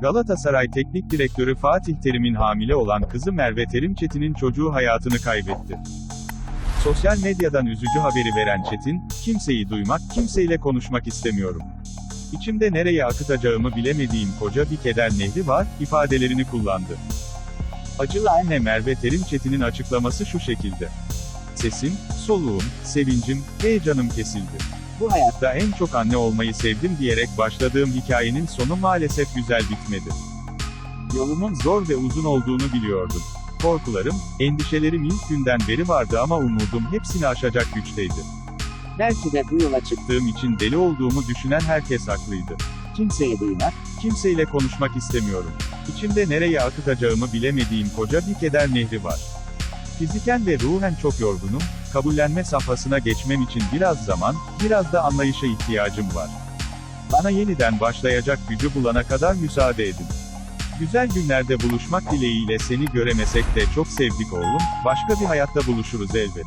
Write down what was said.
Galatasaray Teknik Direktörü Fatih Terim'in hamile olan kızı Merve Terim Çetin'in çocuğu hayatını kaybetti. Sosyal medyadan üzücü haberi veren Çetin, kimseyi duymak, kimseyle konuşmak istemiyorum. İçimde nereye akıtacağımı bilemediğim koca bir keder nehri var, ifadelerini kullandı. Acılı anne Merve Terim Çetin'in açıklaması şu şekilde. Sesim, soluğum, sevincim, heyecanım kesildi. Bu hayatta en çok anne olmayı sevdim diyerek başladığım hikayenin sonu maalesef güzel bitmedi. Yolumun zor ve uzun olduğunu biliyordum. Korkularım, endişelerim ilk günden beri vardı ama umudum hepsini aşacak güçteydi. Belki de bu yola çık Çıktığım için deli olduğumu düşünen herkes haklıydı. kimseye duymak, Kimseyle konuşmak istemiyorum. İçimde nereye akıtacağımı bilemediğim koca bir keder nehri var. Fiziken ve ruhen çok yorgunum, kabullenme safhasına geçmem için biraz zaman, biraz da anlayışa ihtiyacım var. Bana yeniden başlayacak gücü bulana kadar müsaade edin. Güzel günlerde buluşmak dileğiyle seni göremesek de çok sevdik oğlum, başka bir hayatta buluşuruz elbet.